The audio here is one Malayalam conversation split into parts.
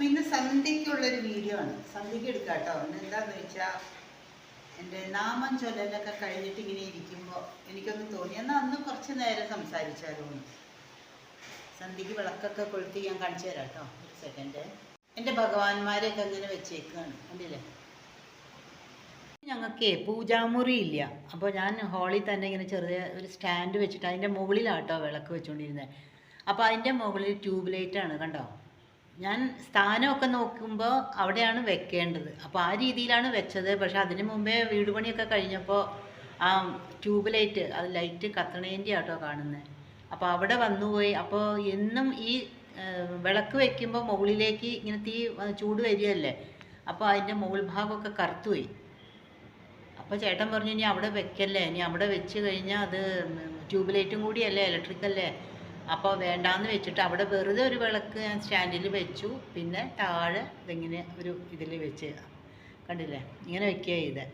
അപ്പൊ ഇന്ന് സന്ധ്യക്കുള്ളൊരു വീഡിയോ ആണ്. സന്ധ്യക്ക് എടുക്കാം കേട്ടോ. ഇന്ന് എന്താന്ന് വെച്ചാൽ എന്റെ നാമം ചൊല്ലലൊക്കെ കഴിഞ്ഞിട്ട് ഇങ്ങനെ ഇരിക്കുമ്പോൾ എനിക്കൊന്ന് തോന്നി. എന്നാൽ അന്ന് കുറച്ച് നേരം സംസാരിച്ചാലോ സന്ധ്യക്ക് വിളക്കൊക്കെ കൊളുത്തി ഞാൻ കാണിച്ചു തരാം കേട്ടോ. ഒരു സെക്കൻഡ് എന്റെ ഭഗവാന്മാരെയൊക്കെ അങ്ങനെ വെച്ചേക്കാണ്. കണ്ടില്ലേ? ഞങ്ങൾക്ക് പൂജാമുറി ഇല്ല. അപ്പോൾ ഞാൻ ഹാളിൽ തന്നെ ഇങ്ങനെ ചെറിയ ഒരു സ്റ്റാൻഡ് വെച്ചിട്ട് അതിന്റെ മുകളിലാട്ടോ വിളക്ക് വെച്ചുകൊണ്ടിരുന്നത് അപ്പോൾ അതിന്റെ മുകളിൽ ട്യൂബ് ലൈറ്റാണ് കണ്ടോ? ഞാൻ സ്ഥാനമൊക്കെ നോക്കുമ്പോൾ അവിടെയാണ് വെക്കേണ്ടത്. അപ്പോൾ ആ രീതിയിലാണ് വെച്ചത്. പക്ഷെ അതിന് മുമ്പേ വീട് പണിയൊക്കെ കഴിഞ്ഞപ്പോൾ ആ ട്യൂബ് ലൈറ്റ് അത് ലൈറ്റ് കത്തണേന്റെ ആട്ടോ കാണുന്നത് അപ്പോൾ അവിടെ വന്നു പോയി അപ്പോൾ എന്നും ഈ വിളക്ക് വെക്കുമ്പോൾ മുകളിലേക്ക് ഇങ്ങനെ തീ ചൂട് വരികയല്ലേ? അപ്പോൾ അതിന്റെ മുകൾ ഭാഗമൊക്കെ കറുത്തുപോയി. അപ്പോൾ ചേട്ടൻ പറഞ്ഞു ഇനി അവിടെ വെക്കല്ലേ? ഇനി അവിടെ വെച്ച് കഴിഞ്ഞാൽ അത് ട്യൂബ് ലൈറ്റും കൂടിയല്ലേ? ഇലക്ട്രിക് അല്ലേ അപ്പോൾ വേണ്ടാന്ന് വെച്ചിട്ട് അവിടെ വെറുതെ ഒരു വിളക്ക് ഞാൻ സ്റ്റാൻഡിൽ വെച്ചു. പിന്നെ താഴെ ഇതിങ്ങനെ ഒരു ഇതിൽ വെച്ച് കണ്ടില്ലേ? ഇങ്ങനെ വെക്കുക ചെയ്തേ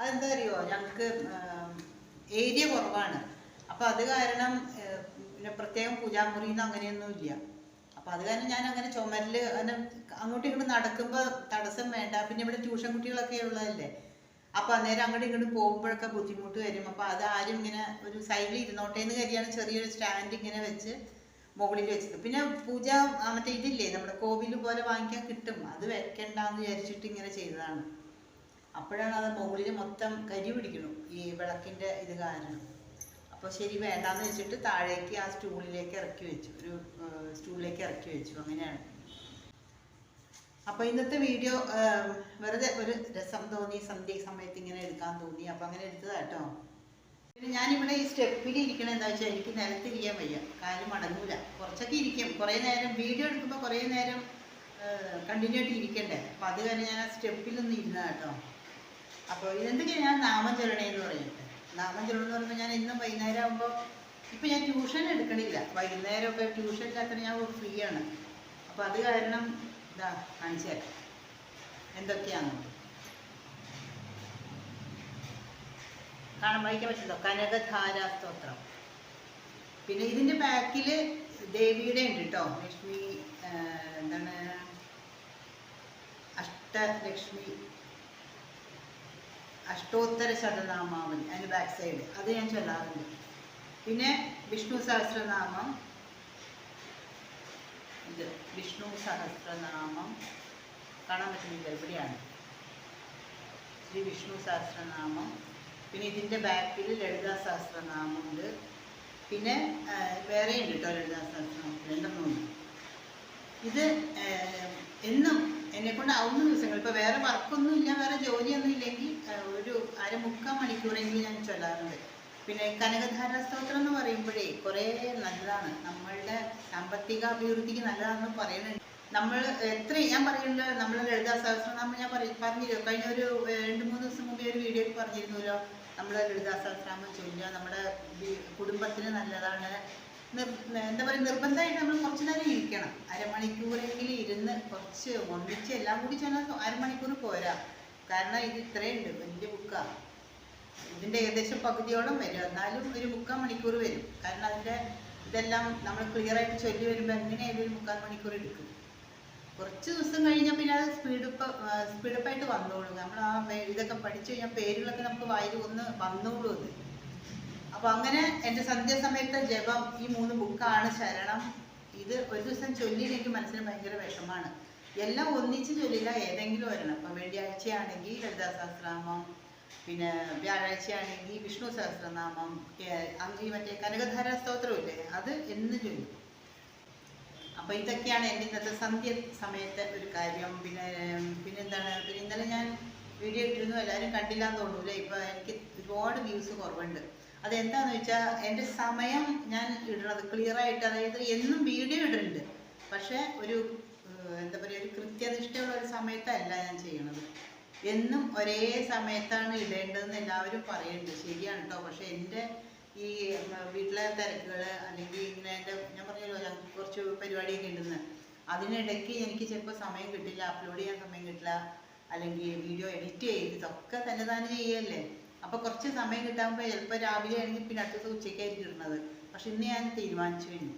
അതെന്താ അറിയോ ഞങ്ങൾക്ക് ഏരിയ കുറവാണ്. അപ്പോൾ അത് കാരണം പിന്നെ പ്രത്യേകം പൂജാമുറിന്ന് അങ്ങനെയൊന്നും ഇല്ല അപ്പോൾ അത് കാരണം ഞാൻ അങ്ങനെ ചുമരിൽ അങ്ങനെ അങ്ങോട്ടും ഇങ്ങോട്ടും നടക്കുമ്പോൾ തടസ്സം വേണ്ട. പിന്നെ ഇവിടെ ട്യൂഷൻ കുട്ടികളൊക്കെ ഉള്ളതല്ലേ? അപ്പോൾ അന്നേരം അങ്ങോട്ടും ഇങ്ങോട്ടും പോകുമ്പോഴൊക്കെ ബുദ്ധിമുട്ട് വരും. അപ്പോൾ അത് ആരും ഇങ്ങനെ ഒരു സൈഡിൽ ഇരുന്നോട്ടെ എന്ന് കരുതിയാണ് ചെറിയൊരു സ്റ്റാൻഡ് ഇങ്ങനെ വെച്ച് മുകളിൽ വെച്ചത്. പിന്നെ പൂജ മറ്റേ ഇതില്ലേ നമ്മുടെ കോവിൽ പോലെ വാങ്ങിക്കാൻ കിട്ടും. അത് വെക്കണ്ടെന്ന് വിചാരിച്ചിട്ട് ഇങ്ങനെ ചെയ്തതാണ്. അപ്പോഴാണ് അത് മുകളിൽ മൊത്തം കരി പിടിക്കണം ഈ വിളക്കിന്റെ ഇത് കാരണം. അപ്പോൾ ശരി വേണ്ടാന്ന് വെച്ചിട്ട് താഴേക്ക് ആ സ്റ്റൂളിലേക്ക് ഇറക്കി വെച്ചു. ഒരു സ്റ്റൂളിലേക്ക് ഇറക്കി വെച്ചു. അങ്ങനെയാണ്. അപ്പോൾ ഇന്നത്തെ വീഡിയോ വെറുതെ ഒരു രസം തോന്നി സന്ധ്യ സമയത്ത് ഇങ്ങനെ എടുക്കാൻ തോന്നി അപ്പോൾ അങ്ങനെ എടുത്തതാട്ടോ പിന്നെ ഞാനിവിടെ ഈ സ്റ്റെപ്പിൽ ഇരിക്കണ എന്താ വെച്ചാൽ എനിക്ക് നിലത്തിരിക്കാൻ വയ്യ കാൽ മടങ്ങൂല. കുറച്ചൊക്കെ ഇരിക്കും കുറേ നേരം വീഡിയോ എടുക്കുമ്പോൾ കുറേ നേരം കണ്ടിന്യൂ ആയിട്ട് ഇരിക്കണ്ടേ. അപ്പോൾ അത് കാരണം ഞാൻ ആ സ്റ്റെപ്പിലൊന്നും ഇരുന്ന കേട്ടോ. അപ്പോൾ ഇതെന്തൊക്കെയാണ് ഞാൻ നാമം ചൊല്ലണേന്ന് പറയുന്നത് നാമം ചൊല്ലണം പറയുമ്പോൾ ഞാൻ ഇന്നും വൈകുന്നേരം ആകുമ്പോൾ ഇപ്പം ഞാൻ ട്യൂഷൻ എടുക്കണില്ല. വൈകുന്നേരമൊക്കെ ട്യൂഷൻ ഇല്ലാത്ത ഞാൻ ഫ്രീ ആണ്. അപ്പോൾ അത് കാരണം ഇതാ കാണിച്ചു എന്തൊക്കെയാണ്? കാണാൻ വായിക്കാൻ പറ്റുന്നുണ്ടോ? കനകധാര പിന്നെ ഇതിന്റെ ബാക്കിൽ ദേവിയുടെ ഉണ്ട് കേട്ടോ ലക്ഷ്മി എന്താണ്? അഷ്ടലക്ഷ്മി അഷ്ടോത്തര ശതനാമാവലി അതിന്റെ ബാക്ക് സൈഡ് അത് ഞാൻ ചൊല്ലാറുണ്ട്. പിന്നെ വിഷ്ണു സഹസ്രനാമം ഇത് വിഷ്ണു സഹസ്രനാമം. കാണാൻ പറ്റുന്നില്ല എവിടെയാണ്? ശ്രീ വിഷ്ണു സഹസ്രനാമം. പിന്നെ ഇതിന്റെ ബാക്കിൽ ലളിതാ സഹസ്രനാമമുണ്ട്. പിന്നെ വേറെ ഉണ്ട് കേട്ടോ ലളിതാ സഹസ്രനാമം രണ്ടും മൂന്ന്? ഇത് എന്നും എന്നെ കൊണ്ട് ആവുന്ന ദിവസങ്ങൾ. ഇപ്പോൾ വേറെ വർക്കൊന്നും ഇല്ല വേറെ ജോലിയൊന്നും ഇല്ലെങ്കിൽ ഒരു അര മുക്കാൽ മണിക്കൂറെങ്കിലും ഞാൻ ചൊല്ലാറുണ്ട്. പിന്നെ കനകധാര സ്തോത്രം എന്ന് പറയുമ്പോഴേ കുറേ നല്ലതാണ്. നമ്മളുടെ സാമ്പത്തിക അഭിവൃദ്ധിക്ക് നല്ലതാണെന്ന് പറയുന്നുണ്ട്. നമ്മൾ എത്ര ഞാൻ പറയുന്നത് നമ്മൾ ലളിതാ സഹസ്രനാമം ഞാൻ പറയും പറഞ്ഞില്ലോ കഴിഞ്ഞ ഒരു രണ്ട് മൂന്ന് ദിവസം മുമ്പേ ഒരു വീഡിയോയിൽ പറഞ്ഞിരുന്നല്ലോ നമ്മൾ ലളിതാ സഹസ്രനാമം ചൊല്ലുക നമ്മുടെ കുടുംബത്തിന് നല്ലതാണ്. എന്താ പറയുക നിർബന്ധമായിട്ട് നമ്മൾ കുറച്ച് നേരം ഇരിക്കണം. അരമണിക്കൂറെങ്കിലും ഇരുന്ന് കുറച്ച് ഒന്നിച്ച് എല്ലാം കൂടി ചെന്നാൽ അരമണിക്കൂർ പോരാ. കാരണം ഇത് ഇത്രയുണ്ട് വലിയ ബുക്കാണ് ഇതിന്റെ ഏകദേശം പകുതിയോളം വരും. എന്നാലും ഒരു മുക്കാൽ മണിക്കൂർ വരും. കാരണം അതിന്റെ ഇതെല്ലാം നമ്മൾ ക്ലിയർ ആയിട്ട് ചൊല്ലി വരുമ്പോൾ എങ്ങനെയായാലും ഒരു മുക്കാൽ മണിക്കൂർ എടുക്കും? കുറച്ച് ദിവസം കഴിഞ്ഞാൽ പിന്നെ അത് സ്പീഡപ്പ് സ്പീഡപ്പായിട്ട് വന്നോളും. നമ്മൾ ആ ഇതൊക്കെ പഠിച്ചു കഴിഞ്ഞാൽ പേരുകളൊക്കെ നമുക്ക് വായിൽ ഒന്ന് വന്നോളും അത്. അപ്പൊ അങ്ങനെ എന്റെ സന്ധ്യാസമയത്തെ ജപം ഈ മൂന്ന് ബുക്കാണ് ശരണം. ഇത് ഒരു ദിവസം ചൊല്ലിയിട്ട് എനിക്ക് മനസ്സിന് ഭയങ്കര വിഷമാണ്. എല്ലാം ഒന്നിച്ച് ചൊല്ലില്ല ഏതെങ്കിലും ഒരെണ്ണം. ഇപ്പം വെള്ളിയാഴ്ചയാണെങ്കിൽ ലളിതാ സഹസ്രനാമം പിന്നെ വ്യാഴാഴ്ചയാണെങ്കിൽ വിഷ്ണു സഹസ്രനാമം അന്ന് ഈ മറ്റേ കനകധാര സ്തോത്രമില്ലേ അത് എന്ന് ചൊല്ലും. അപ്പോൾ ഇതൊക്കെയാണ് എന്റെ ഇന്നത്തെ സന്ധ്യ സമയത്തെ ഒരു കാര്യം. പിന്നെ പിന്നെന്താണ് പിന്നെ ഇന്നലെ ഞാൻ വീഡിയോ ഇട്ടിരുന്നു എല്ലാവരും കണ്ടില്ല എന്ന് തോന്നൂലേ ഇപ്പൊ എനിക്ക് ഒരുപാട് വ്യൂസ് കുറവുണ്ട്. അതെന്താന്ന് വെച്ചാൽ എന്റെ സമയം ഞാൻ ഇടുന്നത് ക്ലിയർ ആയിട്ട് അതായത് എന്നും വീഡിയോ ഇടുന്നുണ്ട് പക്ഷേ ഒരു എന്താ പറയുക ഒരു കൃത്യനിഷ്ഠയുള്ള ഒരു സമയത്തല്ല ഞാൻ ചെയ്യണത്. എന്നും ഒരേ സമയത്താണ് ഇടേണ്ടതെന്ന് എല്ലാവരും പറയുന്നുണ്ട് ശരിയാണ് കേട്ടോ പക്ഷെ എന്റെ ഈ വീട്ടിലെ തിരക്കുകൾ അല്ലെങ്കിൽ ഇങ്ങനെ എന്റെ ഞാൻ പറഞ്ഞല്ലോ കുറച്ച് പരിപാടിയൊക്കെ ഉണ്ടെന്ന്. അതിനിടയ്ക്ക് എനിക്ക് ചിലപ്പോൾ സമയം കിട്ടില്ല. അപ്ലോഡ് ചെയ്യാൻ സമയം കിട്ടില്ല. അല്ലെങ്കിൽ വീഡിയോ എഡിറ്റ് ചെയ്ത് ഇതൊക്കെ തന്നെ താനെ ചെയ്യല്ലേ. അപ്പോൾ കുറച്ച് സമയം കിട്ടാകുമ്പോൾ ചിലപ്പോൾ രാവിലെ ആണെങ്കിൽ പിന്നെ അടുത്ത ദിവസം ഉച്ചയ്ക്കായിരിക്കും ഇടുന്നത്. പക്ഷെ ഇന്ന് ഞാൻ തീരുമാനിച്ചു കഴിഞ്ഞു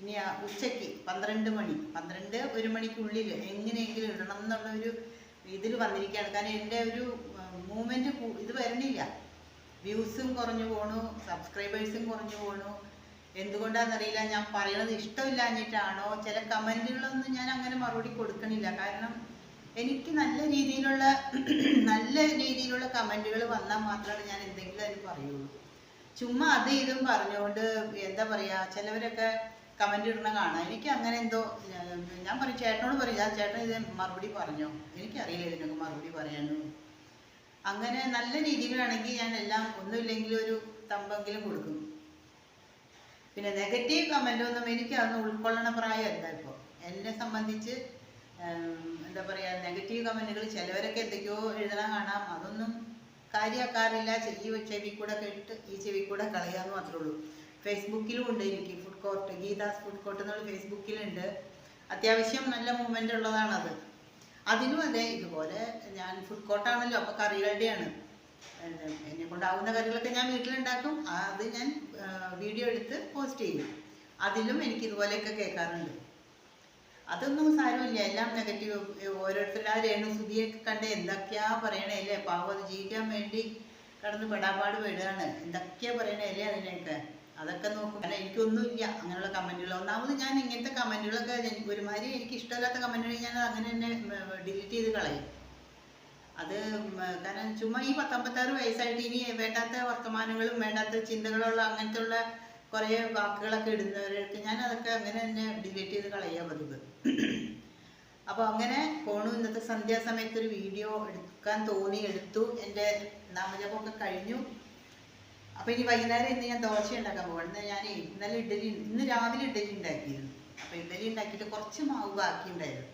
ഇനി ഉച്ചയ്ക്ക് പന്ത്രണ്ട് മണി പന്ത്രണ്ട് ഒരു മണിക്കുള്ളിൽ എങ്ങനെയെങ്കിലും ഇടണം എന്നുള്ള ഒരു ഇതിൽ വന്നിരിക്കുകയാണ്. കാരണം എന്റെ ഒരു മൂവ്മെന്റ് ഇത് വരണില്ല. വ്യൂസും കുറഞ്ഞു പോണു സബ്സ്ക്രൈബേഴ്സും കുറഞ്ഞു പോണു. എന്തുകൊണ്ടാണെന്നറിയില്ല ഞാൻ പറയണത് ഇഷ്ടമില്ലാഞ്ഞിട്ടാണോ? ചില കമന്റുകളൊന്നും ഞാൻ അങ്ങനെ മറുപടി കൊടുക്കണില്ല. കാരണം എനിക്ക് നല്ല രീതിയിലുള്ള നല്ല രീതിയിലുള്ള കമന്റുകൾ വന്നാൽ മാത്രമാണ് ഞാൻ എന്തെങ്കിലും അതിന് പറയുള്ളൂ. ചുമ്മാ അത് ഇതും പറഞ്ഞുകൊണ്ട് എന്താ പറയുക ചിലവരൊക്കെ കമന്റ് ഇടണ കാണാം. എനിക്ക് അങ്ങനെ എന്തോ ഞാൻ- പറയും ചേട്ടനോട് പറയും ആ ചേട്ടൻ ഇത് മറുപടി പറഞ്ഞോ? എനിക്കറിയില്ല ഇതിനൊക്കെ മറുപടി പറയാനോ? അങ്ങനെ നല്ല രീതിയിലാണെങ്കിൽ ഞാൻ എല്ലാം ഒന്നുമില്ലെങ്കിൽ ഒരു തമ്പെങ്കിലും കൊടുക്കും. പിന്നെ നെഗറ്റീവ് കമന്റ് ഒന്നും എനിക്ക് അതൊന്നും ഉൾക്കൊള്ളണ പ്രായമല്ല ഇപ്പോൾ എന്നെ സംബന്ധിച്ച് എന്താ പറയുക നെഗറ്റീവ് കമന്റുകൾ ചിലവരൊക്കെ എന്തൊക്കെയോ എഴുതാൻ കാണാം. അതൊന്നും കാര്യമാക്കാറില്ല ഈ ചെവി കൂടെ കേട്ട് ഈ ചെവി കൂടെ കളയാന്ന് മാത്രമേ ഉള്ളൂ. ഫേസ്ബുക്കിലും ഉണ്ട് എനിക്ക്. Food court Geetha's food court എന്നുള്ള ഫേസ്ബുക്കിലുണ്ട് അത്യാവശ്യം നല്ല മൂവ്മെന്റ് ഉള്ളതാണത്. അതിനും അതെ ഇതുപോലെ ഞാൻ ഫുഡ് കോർട്ടാണല്ലോ അപ്പോൾ കറികളുടെയാണ് എന്നെ കൊണ്ടാവുന്ന കറികളൊക്കെ ഞാൻ വീട്ടിലുണ്ടാക്കും. അത് ഞാൻ വീഡിയോ എടുത്ത് പോസ്റ്റ് ചെയ്യും. അതിലും എനിക്ക് ഇതുപോലെയൊക്കെ കേൾക്കാറുണ്ട്. അതൊന്നും സാരമില്ല. എല്ലാം നെഗറ്റീവ് ഓരോരുത്തരുടെ ആ രേണു സുധിയൊക്കെ കണ്ട് എന്തൊക്കെയാ പറയണേ പാവം അത് ജീവിക്കാൻ വേണ്ടി കടന്ന് പെടാപ്പാട് പെടുകയാണ്. എന്തൊക്കെയാ പറയണേ അല്ലേ അതിനെയൊക്കെ? അതൊക്കെ നോക്കും. കാരണം എനിക്കൊന്നുമില്ല. അങ്ങനെയുള്ള കമന്റുകൾ ഒന്നാമത് ഞാൻ ഇങ്ങനത്തെ കമന്റുകളൊക്കെ എനിക്ക് ഒരുമാതിരി എനിക്ക് ഇഷ്ടമില്ലാത്ത കമന്റുകൾ ഞാൻ അങ്ങനെ തന്നെ ഡിലീറ്റ് ചെയ്ത് കളയും. അത് കാരണം ചുമ്മാ ഈ പത്തൊമ്പത്താറ് വയസ്സായിട്ട് ഇനി വേണ്ടാത്ത വർത്തമാനങ്ങളും വേണ്ടാത്ത ചിന്തകളുള്ള അങ്ങനത്തെ ഉള്ള കുറേ വാക്കുകളൊക്കെ ഇടുന്നവർക്ക് ഞാൻ അതൊക്കെ അങ്ങനെ തന്നെ ഡിലീറ്റ് ചെയ്ത് കളയുക പതിവ്. അപ്പോൾ അങ്ങനെ പോണു ഇന്നത്തെ സന്ധ്യാസമയത്ത് ഒരു വീഡിയോ എടുക്കാൻ തോന്നി എടുത്തു. എന്റെ നാമജപമൊക്കെ കഴിഞ്ഞു. അപ്പോൾ ഇനി വൈകുന്നേരം ഇന്ന് ഞാൻ ദോശ ഉണ്ടാക്കാൻ പോകണം ഇന്ന് ഞാൻ ഇന്നലെ ഇഡലി ഇന്ന് രാവിലെ ഇഡലി ഉണ്ടാക്കിയിരുന്നു. അപ്പോൾ ഇഡലി ഉണ്ടാക്കിയിട്ട് കുറച്ച് മാവ് ബാക്കി ഉണ്ടായിരുന്നു.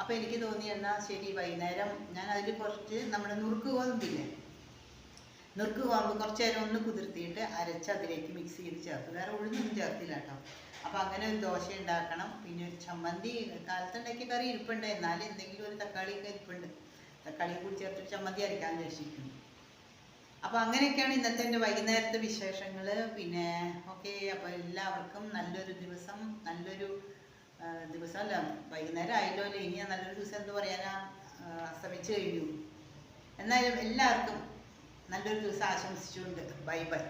അപ്പോൾ എനിക്ക് തോന്നി എന്നാൽ ശരി വൈകുന്നേരം ഞാൻ അതിൽ കുറച്ച് നമ്മുടെ നുറുക്ക് ഗോതമ്പില്ലേ? നുറുക്ക് ഗോതമ്പ് കുറച്ച് നേരം ഒന്ന് കുതിർത്തിയിട്ട് അരച്ച് അതിലേക്ക് മിക്സ് ചെയ്ത് ചേർത്ത്. വേറെ ഉഴുന്നൊന്നും ചേർത്തില്ല കേട്ടോ. അപ്പോൾ അങ്ങനെ ഒരു ദോശ ഉണ്ടാക്കണം. പിന്നെ ഒരു ചമ്മന്തി കാലത്തുണ്ടാക്കിയ കറി ഇരിപ്പുണ്ട്. എന്നാലും എന്തെങ്കിലും ഒരു തക്കാളിയൊക്കെ ഇരിപ്പുണ്ട്. തക്കാളി കൂടി ചേർത്തിട്ട് ചമ്മന്തി അരക്കാൻ ഉദ്ദേശിക്കുന്നു അപ്പോൾ അങ്ങനെയൊക്കെയാണ് ഇന്നത്തെ എന്റെ വൈകുന്നേരത്തെ വിശേഷങ്ങൾ പിന്നെ ഓക്കെ അപ്പോൾ എല്ലാവർക്കും നല്ലൊരു ദിവസം നല്ലൊരു ദിവസം അല്ല വൈകുന്നേരം ആയല്ലോ അല്ലേ? ഇനി നല്ലൊരു ദിവസം എന്ത് പറയാനാ? അസ്തമിച്ച് കഴിഞ്ഞു. എന്നാലും എല്ലാവർക്കും നല്ലൊരു ദിവസം ആശംസിച്ചുകൊണ്ട് ബൈ ബൈ.